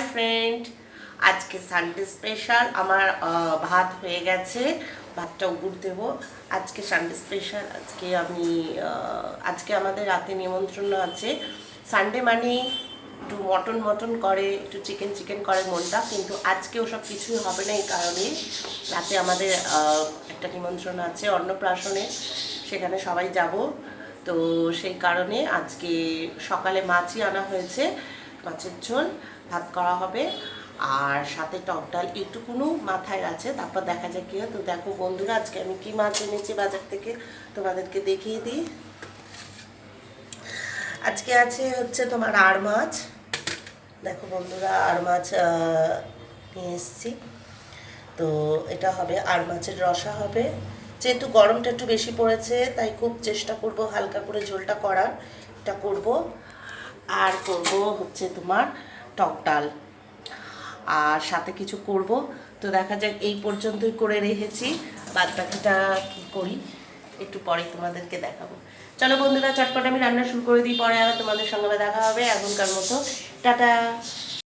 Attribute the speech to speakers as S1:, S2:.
S1: Hi friend. আজকে Sunday special আমার ভাত হয়ে গেছে। ভাতটা উগুর দেবো। আজকে সানডে স্পেশাল আজকে আমি আজকে আমাদের রাতে নিমন্ত্রণ আছে। সানডে মানে একটু মটন মটন করে, একটু চিকেন চিকেন করে মনটা। কিন্তু আজকে ওসব কিছুই হবে না এই কারণে। রাতে আমাদের একটা নিমন্ত্রণ আছে অন্নপ্রাশনে। সেখানে সবাই যাব। তো সেই কারণে আজকে সকালে মাছই আনা হয়েছে। মাছের ঝোল ভাত করা হবে। আর সাথে টক ডাল এইটুকুনো মাথায় আছে। তারপর দেখা যাক কি তো দেখো বন্ধুরা, আজকে আমি কি মাছ এনেছি বাজার থেকে তোমাদেরকে দেখিয়ে দিই। আজকে আছে হচ্ছে তোমার আর মাছ। দেখো বন্ধুরা, আর মাছ নিয়ে এসেছি। তো এটা হবে আর মাছের রসা হবে। যেহেতু গরমটা একটু বেশি পড়েছে, তাই খুব চেষ্টা করব হালকা করে ঝোলটা করার। এটা করব। আর করব হচ্ছে তোমার টক ডাল। আর সাথে কিছু করব। তো দেখা যাক, এই পর্যন্তই করে রেখেছি। বাদ বাকিটা কী করি, একটু পরে তোমাদেরকে দেখাবো। চলো বন্ধুরা, চটপট আমি রান্না শুরু করে দিই, পরে আবার তোমাদের সঙ্গে দেখা হবে। এখনকার মতো, টাটা।